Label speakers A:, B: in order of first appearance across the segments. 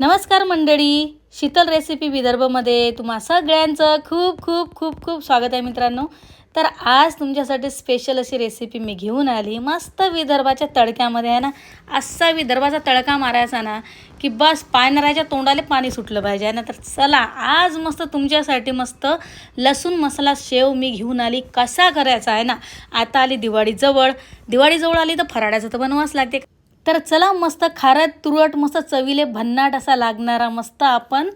A: नमस्कार मंडळी. शीतल रेसिपी विदर्भमध्ये तुम्हा सगळ्यांचं खूप खूप खूप खूप स्वागत आहे मित्रांनो. तर आज तुमच्यासाठी स्पेशल अशी रेसिपी मी घेऊन आली. मस्त विदर्भाच्या तडक्यामध्ये आहे ना असा विदर्भाचा तडका मारायचा ना की बस पायनराच्या तोंडाला पाणी सुटलं पाहिजे आहे ना. तर चला आज मस्त तुमच्यासाठी मस्त लसूण मसाला शेव मी घेऊन आली. कसा करायचा आहे ना आता आली दिवाळीजवळ. दिवाळीजवळ आली तर फराळ्याचं तर बनवास लागते. तर चला मस्त खारट तुरट मस्त चवीले भन्नाट असा लागणारा मस्त आपण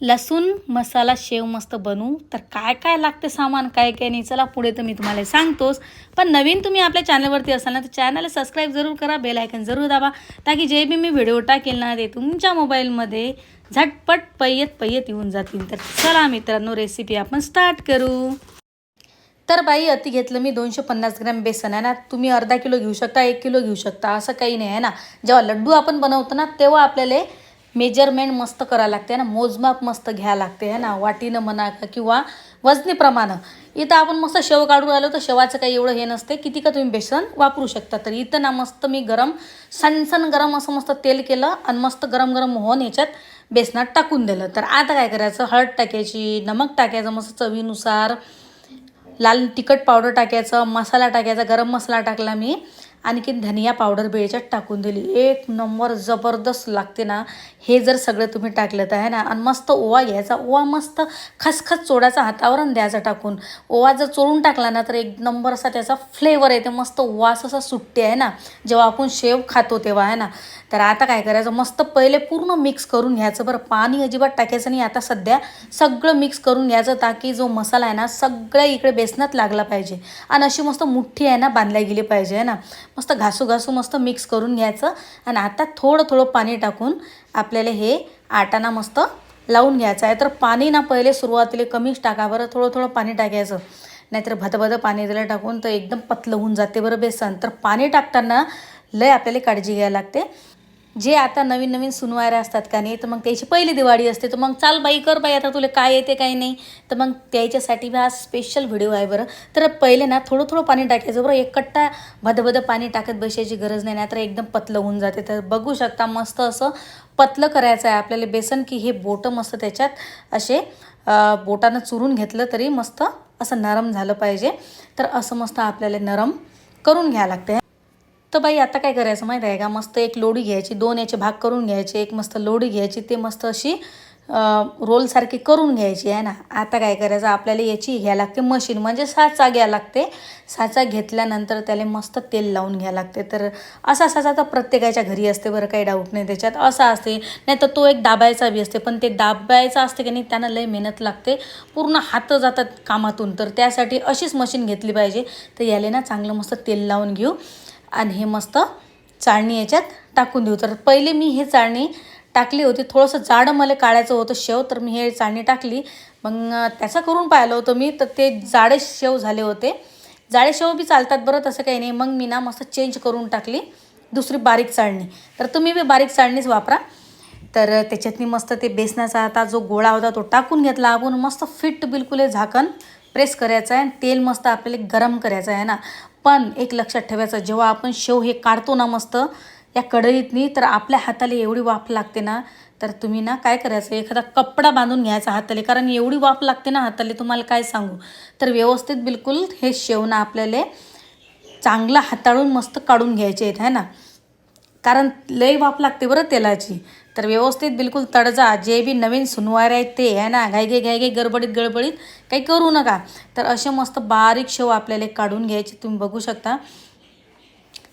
A: लसूण मसाला शेव मस्त बनवू. तर काय काय लागते सामान काय काय नाही चला पुढे तर मी तुम्हाला सांगतोच. पण नवीन तुम्ही आपल्या चॅनलवरती असाल ना तर चॅनलला सबस्क्राईब जरूर करा बेल आयकन जरूर दाबा ताकी जे बी मी व्हिडिओ टाकेल ना ते तुमच्या मोबाईलमध्ये झटपट पय्यत पय्यत येऊन जातील. तर चला मित्रांनो रेसिपी आपण स्टार्ट करू. तर बाई अति घेतलं मी दोनशे पन्नास ग्रॅम बेसन आहे ना तुम्ही अर्धा किलो घेऊ शकता एक किलो घेऊ शकता असं काही नाही आहे ना. जेव्हा लड्डू आपण बनवतो ना तेव्हा आपल्याला मेजरमेंट मस्त करावं लागते ना मोजमाप मस्त घ्यावं लागते आहे ना वाटीनं म्हणा का किंवा वजनीप्रमाणे इथं आपण मस्त शेव काढून आलो तर शेवाचं काही एवढं हे नसते किती का तुम्ही बेसन वापरू शकता तर. इथं ना मस्त मी गरम सणसण गरम असं मस्त तेल केलं आणि मस्त गरम गरम होऊन याच्यात बेसनात टाकून दिलं. तर आता काय करायचं? हळद टाकायची नमक टाकायचं मस्त चवीनुसार. लाल तिखट पावडर टाकायचं मसाला टाकायचा गरम मसाला टाकला मी. आणखीन धनिया पावडर बेळच्यात टाकून दिली. एक नंबर जबरदस्त लागते ना. हे जर सगळं तुम्ही टाकलं तर आहे ना? आणि मस्त ओवा घ्यायचा. ओवा मस्त खसखस चोडाचा हातावर आणि द्यायचा टाकून. ओवा जर चोळून टाकला ना तर एक नंबर असा त्याचा फ्लेवर येते मस्त वास असा सुट्टे आहे ना? जेव्हा आपण शेव खातो तेव्हा आहे ना? तर आता काय करायचं? मस्त पहिले पूर्ण मिक्स करून घ्यायचं बरं. पाणी अजिबात टाकायचं नाही. आता सध्या सगळं मिक्स करून घ्यायचं ताकी जो मसाला आहे ना सगळ्या इकडे बेसनात लागला पाहिजे. आणि अशी मस्त मुठ्ठी आहे ना बांधल्या गेली पाहिजे आहे ना? मस्त घासू घासू मस्त मिक्स करून घ्यायचं. आणि आता थोडं थोडं पाणी टाकून आपल्याला हे आटाना मस्त लावून घ्यायचं आहे. तर पाणी ना पहिले सुरुवातीला कमीच टाका. बरं थोडं थोडं पाणी टाकायचं. नाहीतर भदभद पाणी दिलं टाकून तर एकदम पतलं होऊन जाते बरं बेसन. तर पाणी टाकताना लय आपल्याला काळजी घ्यायला लागते. जे आता नवीन नवीन सुनवायऱ्या असतात का नाही तर मग त्याची पहिली दिवाळी असते तर मग चाल बाई कर बाई आता तुला काय येते काय नाही. तर मग त्याच्यासाठी हा स्पेशल व्हिडिओ आहे बरं. तर पहिले ना थोडं थोडं पाणी टाकायचं बरं. एक कट्टा भदभद पाणी टाकत बसायची गरज नाही तर एकदम पतलं होऊन जाते. तर बघू शकता मस्त असं पतलं करायचं आहे आपल्याला. बेसन की हे बोटं मस्त त्याच्यात असे बोटानं चुरून घेतलं तरी मस्त असं नरम झालं पाहिजे. तर असं मस्त आपल्याला नरम करून घ्यावं लागते तर बाई आता काय करायचं माहीत आहे का? मस्त एक लोडी घ्यायची दोन याचे भाग करून घ्यायचे एक मस्त लोडी घ्यायची ते मस्त अशी रोलसारखी करून घ्यायची आहे ना? आता काय करायचं? आपल्याला याची घ्या लागते मशीन म्हणजे साचा घ्या लागते. साचा घेतल्यानंतर त्याला मस्त तेल लावून घ्या लागते. तर असा साचा तर प्रत्येकाच्या घरी असते बरं काही डाऊट नाही त्याच्यात. असा असते. नाही तर तो एक दाबायचा बी असते पण ते दाबायचा असते की नाही त्यांना लय मेहनत लागते. पूर्ण हात जातात कामातून. तर त्यासाठी अशीच मशीन घेतली पाहिजे. तर याला ना चांगलं मस्त तेल लावून घेऊ. आणि हे मस्त चाळणी याच्यात टाकून देऊ. तर पहिले मी हे चाळणी टाकली होती. थोडंसं जाडं मला काढायचं होतं शेव तर मी हे चाळणी टाकली. मग त्याचं करून पाहिलं होतं मी तर ते जाडे शेव झाले होते. जाडे शेव बी चालतात बरं तसं काही नाही. मग मी ना मस्त चेंज करून टाकली दुसरी बारीक चाळणी. तर तुम्ही बी बारीक चाळणीच वापरा. तर त्याच्यातनी मस्त ते बेसनाचा आता जो गोळा होता तो टाकून घेतला. आपण मस्त फिट बिलकुल हे झाकण प्रेस करायचं आहे तेल मस्त आपल्याला गरम करायचं आहे ना. पण एक लक्षात ठेवायचं जेव्हा आपण शेव हे काढतो ना मस्त या कढईतनी तर आपल्या हाताला एवढी वाफ लागते ना तर तुम्ही ना काय करायचं एखादा कपडा बांधून घ्यायचा हाताला कारण एवढी वाफ लागते ना हाताला तुम्हाला काय सांगू? तर व्यवस्थित बिलकुल हे शेव ना आपल्याला चांगला हाताळून मस्त काढून घ्यायचे आहेत है ना? कारण लय वाफ लागते बरं तेलाची. तर व्यवस्थित बिलकुल तडजा. जे बी नवीन सुनवार आहेत ते आहे ना? घाई घाई घाई घाई गडबडीत गडबडीत काही करू नका. तर असे मस्त बारीक शेव आपल्याला काढून घ्यायचे तुम्ही बघू शकता.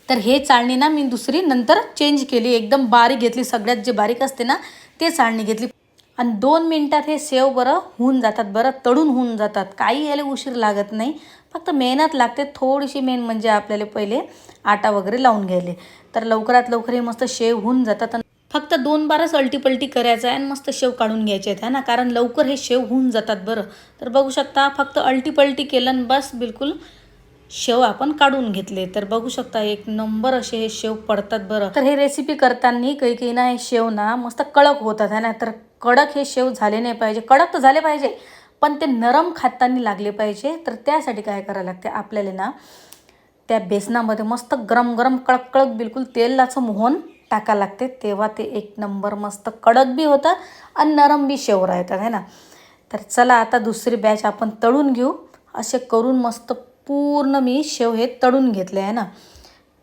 A: तर हे चाळणी ना मी दुसरी नंतर चेंज केली. एकदम बारीक घेतली. सगळ्यात जे बारीक असते ना ते चाळणी घेतली. आणि दोन मिनटात हे सेव बरं होऊन जातात बरं तळून होऊन जातात. काही याला उशीर लागत नाही. फक्त मेहनत लागते. थोडीशी मेन म्हणजे आपल्याला पहिले आटा वगैरे लावून घ्यायले. तर लवकरात लवकर हे मस्त शेव होऊन जातात. फक्त दोन बारच अल्टीपल्टी करायचं आहे आणि मस्त शेव काढून घ्यायचे आहेत है ना? कारण लवकर हे शेव होऊन जातात बरं. तर बघू शकता फक्त अल्टीपल्टी केलं आणि बस बिलकुल शेव आपण काढून घेतले. तर बघू शकता एक नंबर असे हे शेव पडतात बरं. तर हे रेसिपी करताना काही काही ना हे शेव ना मस्त कडक होतात है ना? तर कडक हे शेव झाले नाही पाहिजे. कडक तर झाले पाहिजे पण ते नरम खाताना लागले पाहिजे. तर त्यासाठी काय करायला लागते आपल्याला ना त्या बेसनामध्ये मस्त गरम गरम कडक कडक बिलकुल तेलाचं मोहन टाका लागते. तेव्हा ते एक नंबर मस्त कडक बी होतात आणि नरम बी शेव राहतात है ना? तर चला आता दुसरी बॅच आपण तळून घेऊ. असे करून मस्त पूर्ण मी शेव हे तळून घेतले आहे ना?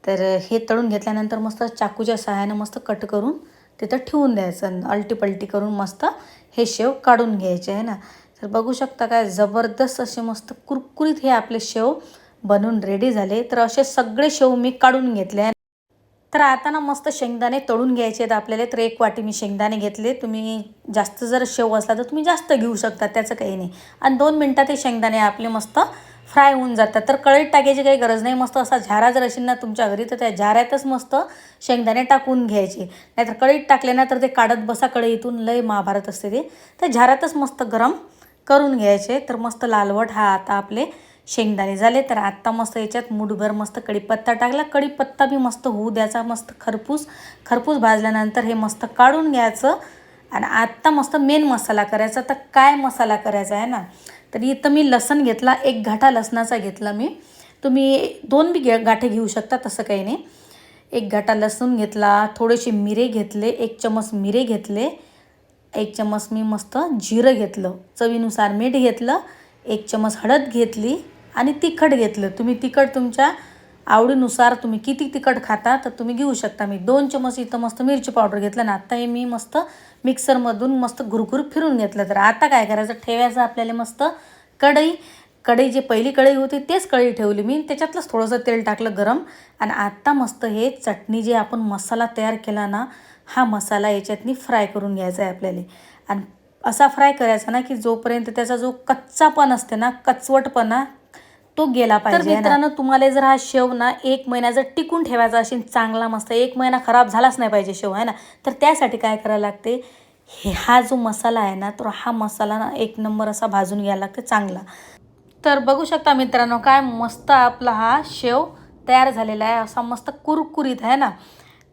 A: तर हे तळून घेतल्यानंतर मस्त चाकूच्या सहाय्यानं मस्त कट करून तिथं ठेवून द्यायचं अलटी पलटी करून मस्त हे शेव काढून घ्यायचे आहे ना? तर बघू शकता काय जबरदस्त असे मस्त कुरकुरीत हे आपले शेव बनवून रेडी झाले. तर असे सगळे शेव मी काढून घेतले आहे तर आता ना मस्त शेंगदाणे तळून घ्यायचे आहेत आपल्याला. तर एक वाटी मी शेंगदाणे घेतले. तुम्ही जास्त जर शेव असला तर तुम्ही जास्त घेऊ शकता त्याचं काही नाही. आणि दोन मिनटात हे शेंगदाणे आपले मस्त फ्राय होऊन जातात. तर कढईत टाकायची काही गरज नाही. मस्त असा झारा जर असेल ना तुमच्या घरी तर त्या झाऱ्यातच मस्त शेंगदाणे टाकून घ्यायचे. नाहीतर कढईत टाकले ना तर ते काढत बसा कढईतून. लय महाभारत असते ते. तर झाऱ्यातच मस्त गरम करून घ्यायचे. तर मस्त लालवट हा आता आपले शेंगदाणे झाले तर आत्ता मस्त याच्यात मुठभर मस्त कढीपत्ता टाकला. कढीपत्ता बी मस्त होऊ द्यायचा मस्त खरपूस. खरपूस भाजल्यानंतर हे मस्त काढून घ्यायचं. आणि आत्ता मस्त मेन मसाला करायचा. तर काय मसाला करायचा आहे ना? तर इथं मी लसण घेतला एक घाटा लसणाचा घेतला मी. तुम्ही दोन बी घे गाठे घेऊ शकता तसं काही नाही. एक घाटा लसूण घेतला थोडेसे मिरे घेतले एक चमच मिरे घेतले. एक चमच मी मस्त जिरं घेतलं. चवीनुसार मीठ घेतलं एक चमच हळद घेतली. आणि तिखट घेतलं. तुम्ही तिखट तुमच्या आवडीनुसार तुम्ही किती तिखट खाता तर तुम्ही घेऊ शकता. मी दोन चमच इथं मस्त मिरची पावडर घेतलं ना आता हे मी मस्त मिक्सरमधून मस्त घुरघुर फिरून घेतलं. तर आता काय करायचं? ठेवायचं आपल्याला मस्त कढई. कढई जे पहिली कढई होती तेच कढई ठेवली मी. त्याच्यातलंच थोडंसं तेल टाकलं गरम. आणि आत्ता मस्त हे चटणी जे आपण मसाला तयार केला ना हा मसाला याच्यातनी फ्राय करून घ्यायचा आहे आपल्याला. आणि असा फ्राय करायचा ना की जोपर्यंत त्याचा जो कच्चापण असते ना कचवटपणा तो गेला पाहिजे तर मित्रांनो तुम्हाला जर हा शेव ना एक महिना जर टिकून ठेवायचा असेल चांगला मस्त एक महिना खराब झालाच नाही पाहिजे शेव आहे ना? तर त्यासाठी काय करायला लागते? हे हा जो मसाला आहे ना तर हा मसाला ना एक नंबर असा भाजून घ्यायला लागते चांगला. तर बघू शकता मित्रांनो काय मस्त आपला हा शेव तयार झालेला आहे असा मस्त कुरकुरीत आहे ना?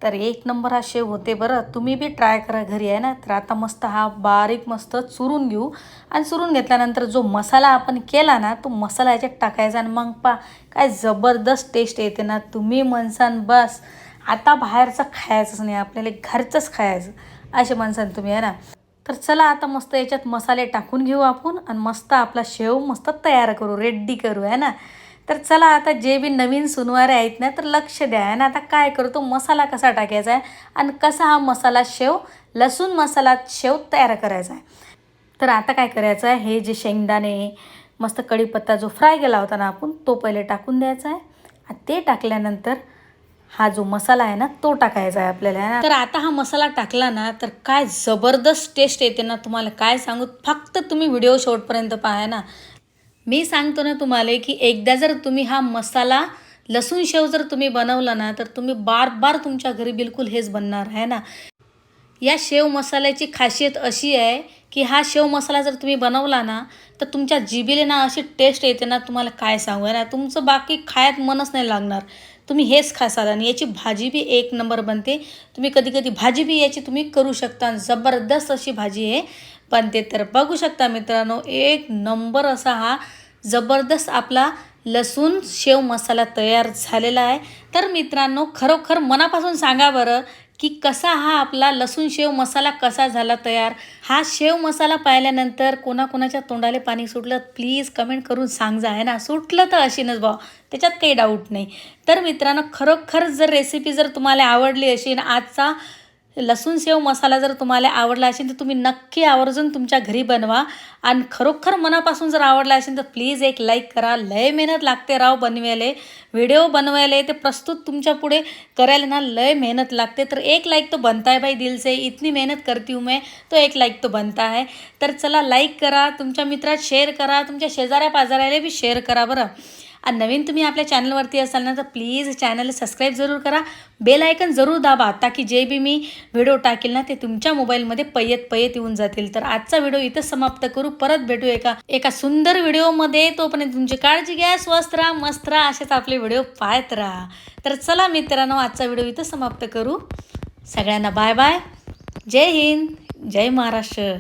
A: तर एक नंबर हा शेव होते बरं. तुम्ही बी ट्राय करा घरी आहे ना? तर आता मस्त हा बारीक मस्त चुरून घेऊ. आणि चुरून घेतल्यानंतर जो मसाला आपण केला ना तो मसाला याच्यात टाकायचा आणि मग पा काय जबरदस्त टेस्ट येते ना. तुम्ही म्हणसान बस आता बाहेरचं खायचंच नाही आपल्याला घरचंच खायचं असे म्हणसान तुम्ही आहे ना? तर चला आता मस्त याच्यात मसाले टाकून घेऊ आपण आणि मस्त आपला शेव मस्त तयार करू रेड्डी करू आहे ना? तर चला आता जे बी नवीन सुनवारे आहेत ना तर लक्ष द्या. आहे ना आता काय करतो मसाला कसा टाकायचा आहे आणि कसा हा मसाला शेव लसूण मसाला शेव तयार करायचा आहे. तर आता काय करायचं आहे हे जे शेंगदाणे मस्त कढीपत्ता जो फ्राय केला होता ना आपण तो पहिले टाकून द्यायचा आहे. आणि ते टाकल्यानंतर हा जो मसाला आहे ना तो टाकायचा आहे आपल्याला. तर आता हा मसाला टाकला ना तर काय जबरदस्त टेस्ट येते ना तुम्हाला काय सांगू फक्त तुम्ही व्हिडिओ शेवटपर्यंत पाहा ना. मी सांगतो ना तुम्हाला की एकदा जर तुम्ही हा मसाला लसूण शेव जर तुम्ही बनवला ना तर तुम्ही बार बार तुमच्या घरी बिलकुल हेच बनणार आहे ना? या शेव मसाल्याची खासियत अशी आहे की हा शेव मसाला जर तुम्ही बनवला ना तर तुमच्या जिबीले ना अशी टेस्ट येते ना तुम्हाला काय सांगू आहे ना? तुमचं बाकी खायात मनच नाही लागणार. तुम्ही हेच खासाल आणि याची भाजी बी एक नंबर बनते. तुम्ही कधी कधी भाजी बी याची तुम्ही करू शकता. जबरदस्त अशी भाजी आहे बनते. तर बघू शकता मित्रांनो एक नंबर असा हा जबरदस्त आपला लसूण शेव मसाला तयार झालेला आहे. तर मित्रांनो खरोखर मनापासून सांगा बरं की कसा हा आपला लसूण शेव मसाला कसा झाला तयार? हा शेव मसाला पाहिल्यानंतर कोणाकोणाच्या तोंडाले पाणी सुटलं? प्लीज कमेंट करून सांगजा आहे ना? सुटलं तर अशीनच भाऊ त्याच्यात काही डाऊट नाही. तर मित्रांनो खरोखर जर रेसिपी जर तुम्हाला आवडली अशी आजचा लसूण सेव मसाला जर तुम्हाला आवडला असेल तर तुम्ही नक्की आवर्जून तुमच्या घरी बनवा. आणि खरोखर मनापासून जर आवडला असेल तर प्लीज एक लाईक करा. लय मेहनत लागते राव बनवायला. व्हिडिओ बनवायला ते प्रस्तुत तुमच्यापुढे करायला ना लय मेहनत लागते. तर एक लाईक तो बनता है भाई दिल से इतनी मेहनत करती हूँ मैं तो एक लाईक तो बनता है. तर चला लाईक करा. तुमच्या मित्रात शेअर करा. तुमच्या शेजाऱ्या पाजाऱ्याला बी शेअर करा बरं. आणि नवीन तुम्ही आपल्या चॅनलवरती असाल ना तर प्लीज चॅनल सबस्क्राईब जरूर करा. बेल आयकन जरूर दाबा ताकी जे बी मी व्हिडिओ टाकेल ना ते तुमच्या मोबाईलमध्ये पयत पयत येऊन जातील. तर आजचा व्हिडिओ इथं समाप्त करू. परत भेटू एका एका सुंदर व्हिडिओमध्ये. तोपर्यंत तुमची काळजी घ्या स्वस्त राहा मस्त राहा असेच आपले व्हिडिओ पाहत राहा. तर चला मित्रांनो आजचा व्हिडिओ इथं समाप्त करू. सगळ्यांना बाय बाय. जय हिंद जय महाराष्ट्र.